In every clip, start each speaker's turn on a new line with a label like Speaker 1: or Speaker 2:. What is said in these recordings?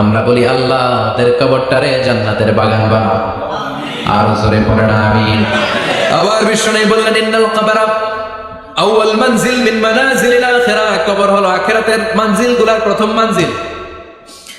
Speaker 1: আমরা বলি আল্লাহ ওদের কবরটারে জান্নাতের বাগান বানা আর জোরে পড়ে না আমি আবার বিষ্ণু বললেন, ইন্নাল কবরা আউয়াল মানজিল মিন মানাজিল আল আখিরাহ কবর হলো আখিরাতের মানজিলগুলোর প্রথম মানজিল।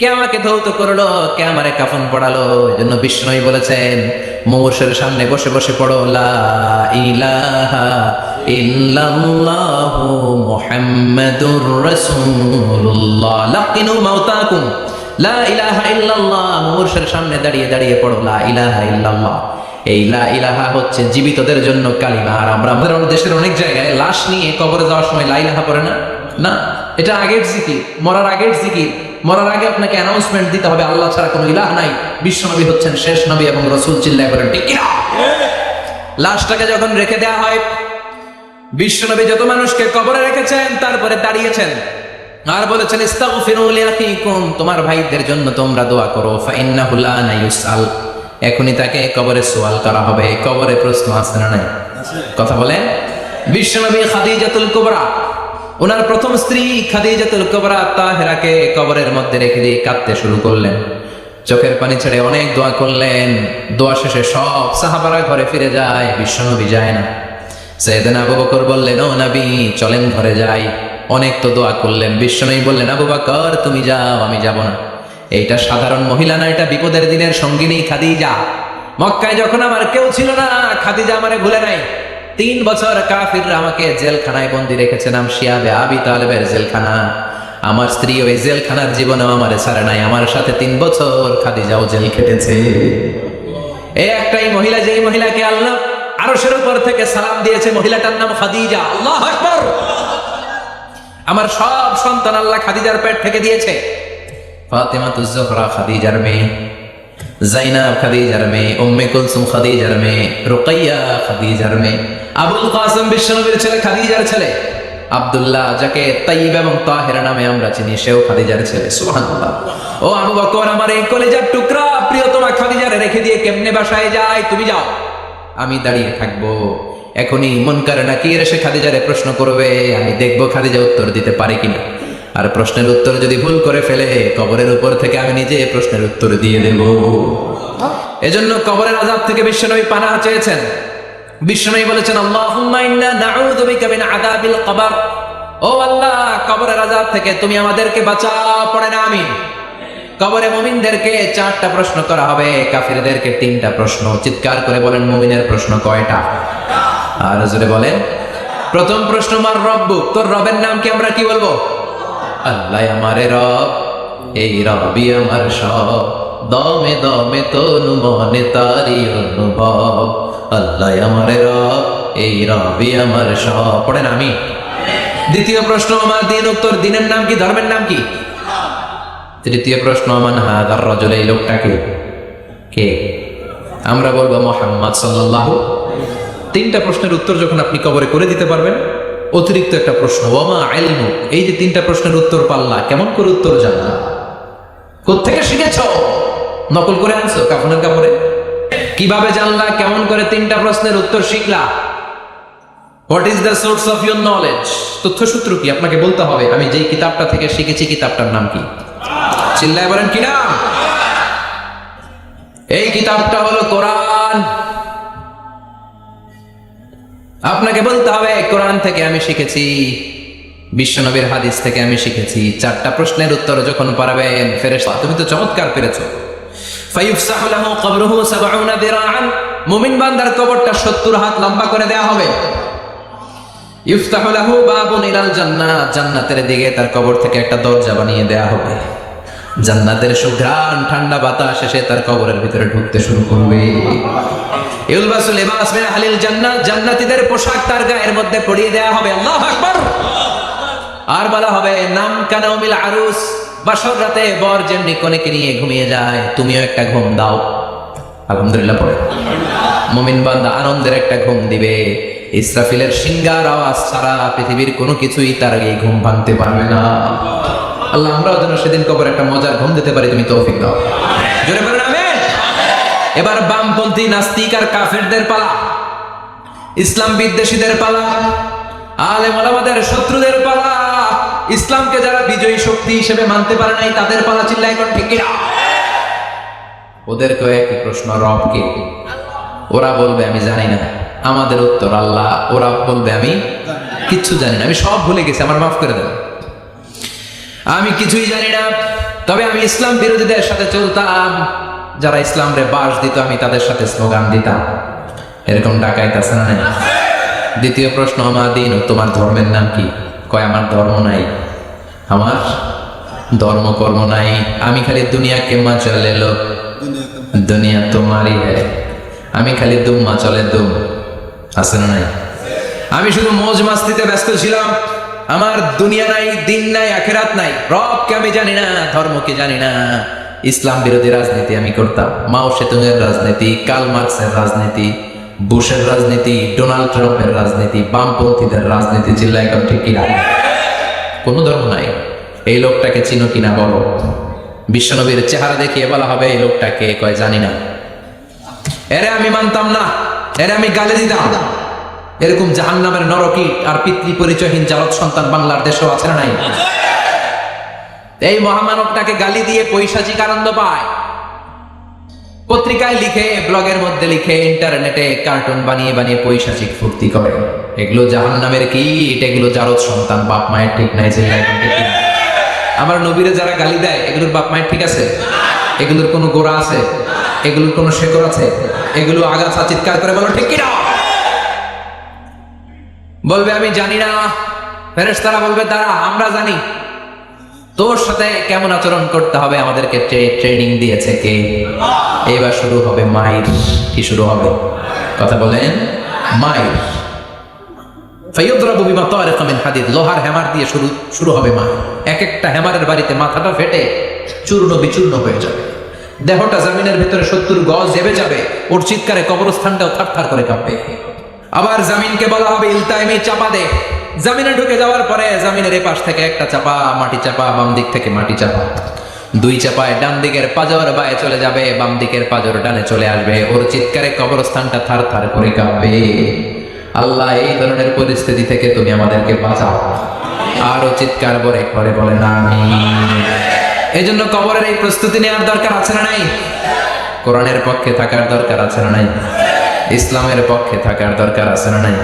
Speaker 1: কে আমাকে ধৌত করল? কে আমারে কাফন পড়ালো? এই জন্য বিষ্ণুই বলেছেন মৌসের সামনে বসে বসে পড়ো, লা ইলাহা লা মৌসের সামনে দাঁড়িয়ে দাঁড়িয়ে পড়ো, লা ইলাহা ইল্লাল্লাহ। এই লা ইলাহা হচ্ছে জীবিতদের জন্য কালিমা। আর আমরা আমাদের দেশের অনেক জায়গায় লাশ নিয়ে কবরে যাওয়ার সময় লা ইলাহা পড়ে না? না। এটা আগের জিকির মরার আগের জিকির। মরার আগে আপনাকে অ্যানাউন্সমেন্ট দিতে হবে আল্লাহ ছাড়া কোনো ইলাহ নাই। বিশ্ব নবী হচ্ছেন শেষ নবী এবং রসুল চিল্লায় করেন ঠিক কিনা? লাশটাকে যখন রেখে দেওয়া হয় বিশ্ব নবী যত মানুষকে কবরে রেখেছেন তারপরে দাঁড়িয়েছেন। আর বলেছেন তোমার ভাইদের জন্য তোমরা দোয়া করো ফাইন্নাহু লা ইউসআল। এখনই তাকে কবরে সোয়াল করা হবে। কবরে প্রশ্ন আছে না নাই? কথা বলে বিশ্বনবী খাদিজাতুল কুবরা ওনার প্রথম স্ত্রী খাদিজাতুল কুবরা তাহেরাকে কবরের মধ্যে রেখে দিয়ে কাঁদতে শুরু করলেন। চোখের পানি ছেড়ে অনেক দোয়া করলেন। দোয়া শেষে সব সাহাবারা ঘরে ফিরে যায়, বিশ্বনবী যায় না। সৈয়দিন আবু বকর বললেন, ও নবী, চলেন ঘরে যাই। অনেক তো দোয়া করলেন। বিশ্বনবী বললেন, আবু বকর, তুমি যাও, আমি যাব না। এইটা সাধারণ মহিলা না, এটা বিপদের দিনের সঙ্গিনী খাদিজা। মক্কায় যখন আমার কেউ ছিল না, খাদিজা আমারে ভুলে নাই। তিন বছর কাফিররা আমাকে জেলখানায় বন্দি নাম শিয়াবে আবি তালেবের জেলখানা। আমার স্ত্রী ওই জেলখানার জীবনেও আমারে ছাড়ে নাই, আমার সাথে তিন বছর খাদিজাও জেল খেটেছে। এই একটাই মহিলা, যেই মহিলাকে আল্লাহ আরশের উপর থেকে সালাম দিয়েছে, মহিলাটার নাম খাদিজা। আল্লাহ আকবার! আমার সব সন্তান আল্লাহ খাদিজার পেট থেকে দিয়েছে। ফাতেমা তুজোহরা খাদিজার মেয়ে, জাইনাব খাদিজার মেয়ে, উম্মে কুলসুম খাদিজার মেয়ে, রুকাইয়া খাদিজার মেয়ে। আবুল কাসম বিশ্বনবীর ছেলে খাদিজার ছেলে। আব্দুল্লাহ যাকে তাইব এবং তাহের নামে আমরা চিনি সেও খাদিজার ছেলে। সুবহানাল্লাহ। ও আবু বকর আমার এই কলেজার টুকরা প্রিয়তমা খাদিজারে রেখে দিয়ে কেমনে বাসায় যায়? তুমি যাও। আমি দাঁড়িয়ে থাকব। এখনই মন করে না নাকি এসে খাদিজারে প্রশ্ন করবে আমি দেখব খাদিজা উত্তর দিতে পারে কিনা। আর প্রশ্নের উত্তর যদি ভুল করে ফেলে কবরের উপর থেকে আমি নিজে প্রশ্নের উত্তর দিয়ে দেব। এজন্য কবরের আজাব থেকে বিশ্বনবী পানা চেয়েছেন। বিশ্বনবী বলেছেন আযাবিল কবর। ও আল্লাহ, কবরের আজাব থেকে তুমি আমাদেরকে বাঁচাও পড়ে না আমি কবরে মুমিনদেরকে চারটা প্রশ্ন করা হবে, কাফিরদেরকে তিনটা প্রশ্ন। চিৎকার করে বলেন, মুমিনের প্রশ্ন কয়টা? আর জোরে বলেন, প্রথম প্রশ্ন, মার রব্বু তোর রবের নাম কি আমরা কি বলব? আল্লাহ আমারে রব, এই রবি আমার সব। দমে দমে তনু মনে তারি অনুভব। আল্লাহ আমার রব, এই রবি আমার সব। পড়েন আমি। দ্বিতীয় প্রশ্ন, আমার দিন উত্তর দিনের নাম কি, ধর্মের নাম কি? তৃতীয় প্রশ্ন আমান হাদার রজল, এই লোকটাকে কে? আমরা বলব মোহাম্মদ সাল্লাহ তিনটা প্রশ্নের উত্তর যখন আপনি কবরে করে দিতে পারবেন, অতিরিক্ত একটা প্রশ্ন ওমা আইলমু? এই যে তিনটা প্রশ্নের উত্তর পাল্লা, কেমন করে উত্তর জানলা? কোথেকে শিখেছ? নকল করে আনছো, কাফনের কাপড়ে? কীভাবে জানলা, কেমন করে তিনটা প্রশ্নের উত্তর শিখলা? What is the source of your knowledge তথ্যসূত্র কি? আপনাকে বলতে হবে, আমি যেই কিতাবটা থেকে শিখেছি, কিতাবটার নাম কি? চিল্লায় বলেন, কি নাম? এই কিতাবটা হলো কোরআন। আপনাকে বলতে হবে, কোরআন থেকে আমি শিখেছি, বিশ্বনবীর হাদিস থেকে আমি শিখেছি। চারটা প্রশ্নের উত্তর যখন পারবেন, ফেরেশতা, তুমি তো চমৎকার পেরেছ। ফায়ুফসাহু লাহু কবরুহু 70 দিরাআন। মুমিন বান্দার কবরটা 70 হাত লম্বা করে দেয়া হবে। ইফতাহু লাহু বাবুন ইলাল জান্নাত। জান্নাতের দিকে তার কবর থেকে একটা দরজা বানিয়ে দেয়া হবে। জান্নাতের সুঘ্রাণ, ঠান্ডা বাতাস এসে তার কবরের ভিতরে ঢুকতে শুরু করবে। ইউলবাসুল লিবাস মিন আহলিল জান্নাত। জান্নাতীদের পোশাক তার গায়ের মধ্যে পরিয়ে দেয়া হবে। আল্লাহু আকবার। আর বলা হবে, নাম কানাউমিল আরুস। বাসর রাতে বর যেমনি কনেকে নিয়ে ঘুমিয়ে যায়, তুমিও একটা ঘুম দাও। আলহামদুলিল্লাহ পড়ে। মুমিন বান্দা আনন্দের একটা ঘুম দিবে। ইসরাফিলের সিঙ্গার আওয়াজ ছাড়া পৃথিবীর কোনো কিছুই তার আগে ঘুম ভাঙতে পারবে না। আল্লাহ, আমরাও যেন সেদিন কবর একটা মজার ঘুম দিতে পারি, তুমি তৌফিক দাও। জোরে এবার বামপন্থী নাস্তিক আর কাফেরদের পালা। ইসলাম বিদ্বেষীদের পালা। আলেম ওলামাদের শত্রুদের ইসলামকে যারা বিজয়ী শক্তি হিসেবে মানতে পারে নাই, তাদের পালা চিল্লা এখন ঠিক কিনা ওদেরকে একই প্রশ্ন, রব কে? ওরা বলবে, আমি জানি না। আমাদের উত্তর, আল্লাহ। ওরা বলবে, আমি কিচ্ছু জানি না। আমি সব ভুলে গেছি, আমার মাফ করে দেন। আমি কিছুই জানি না, তবে আমি ইসলাম বিরোধীদের সাথে চলতাম। যারা ইসলাম রে বাস দিত, আমি তাদের সাথে স্লোগান দিতাম। এরকম ডাকাইতে আছে না দ্বিতীয় প্রশ্ন, আমার দিন তোমার ধর্মের নাম কি? কয়, আমার ধর্ম নাই। আমার ধর্ম, কর্ম নাই। আমি খালি দুনিয়া কেমা চলে লো দুনিয়া তোমারই হ্যায় আমি খালি দুম্মা চলে দুম। আছে না নাই? আমি শুধু মৌজ মাস্তিতে ব্যস্ত ছিলাম। আমার দুনিয়া নাই, দিন নাই, আখেরাত নাই। রবকে আমি জানি না, ধর্মকে জানি না। ইসলাম বিরোধী রাজনীতি আমি করতাম। মাও সেতুনের রাজনীতি, কাল মার্কসের রাজনীতি। বুশের রাজনীতি, ডোনাল্ড ট্রাম্পের রাজনীতি, বামপন্থীদের রাজনীতি চিল্লা একদম ঠিক কিনা কোনো ধর্ম নাই। এই লোকটাকে চিনো কিনা বলো? বিশ্বনবীর চেহারা দেখিয়ে বলা হবে, এই লোকটাকে কয় জানি না। এরে আমি মানতাম না। এরে আমি গালে দিতাম। এরকম জাহান নামের নরকি আর পিতৃ পরিচয়হীন জালত সন্তান বাংলার দেশেও আছে নাই? এই মহামানবটাকে গালি দিয়ে পৈশাচিক আনন্দ পায়। পত্রিকায় লিখে, ব্লগের মধ্যে লিখে, ইন্টারনেটে কার্টুন বানিয়ে বানিয়ে পৈশাচিক ফুর্তি করে। এগুলো জাহান নামের কি এগুলো জারদ সন্তান, বাপ মায়ের ঠিক নাই যে আমার নবীরে যারা গালি দেয়, এগুলোর বাপ মায়ের ঠিক আছে? এগুলোর কোনো গোড়া আছে? এগুলোর কোনো শেকড় আছে? এগুলো আগাছা চিৎকার করে বলো, ঠিক কিনা? বলবে, আমি জানি না। ফেরেশতারা বলবে তারা আমরা জানি। তোর সাথে কেমন আচরণ করতে হবে আমাদেরকে ট্রেনিং দিয়েছে কে? এবার শুরু হবে মাইর কি শুরু হবে? কথা বলেন। ফাইয়ুদ্রাবু বিমা হাদিদ। লোহার হ্যামার দিয়ে শুরু শুরু হবে মা। এক একটা হ্যামারের বাড়িতে মাথাটা ফেটে চূর্ণ বিচূর্ণ হয়ে যাবে। দেহটা জমিনের ভেতরে সত্তর গজ জেবে যাবে। ওর চিৎকারে কবরস্থানটাও থারথার করে কাঁপবে। আবার জামিনকে বলা হবে ইলতাইমি চাপা দে। জামিনে ঢুকে যাওয়ার পরে জামিনের এ পাশ থেকে একটা চাপা, মাটি চাপা, বাম দিক থেকে মাটি চাপা। দুই চাপায় ডান দিকের পাজর বায়ে চলে যাবে, বাম দিকের পাজর ডানে চলে আসবে। ওর চিৎকারে কবরস্থানটা থার থার করে কাঁপবে। আল্লাহ, এই ধরনের পরিস্থিতি থেকে তুমি আমাদেরকে বাঁচাও। আরও চিৎকার করে করে বলে, না এই জন্য কবরের এই প্রস্তুতি নেওয়ার দরকার আছে না নাই? কোরআনের পক্ষে থাকার দরকার আছে না নাই? ইসলামের পক্ষে থাকার দরকার আছে না নাই?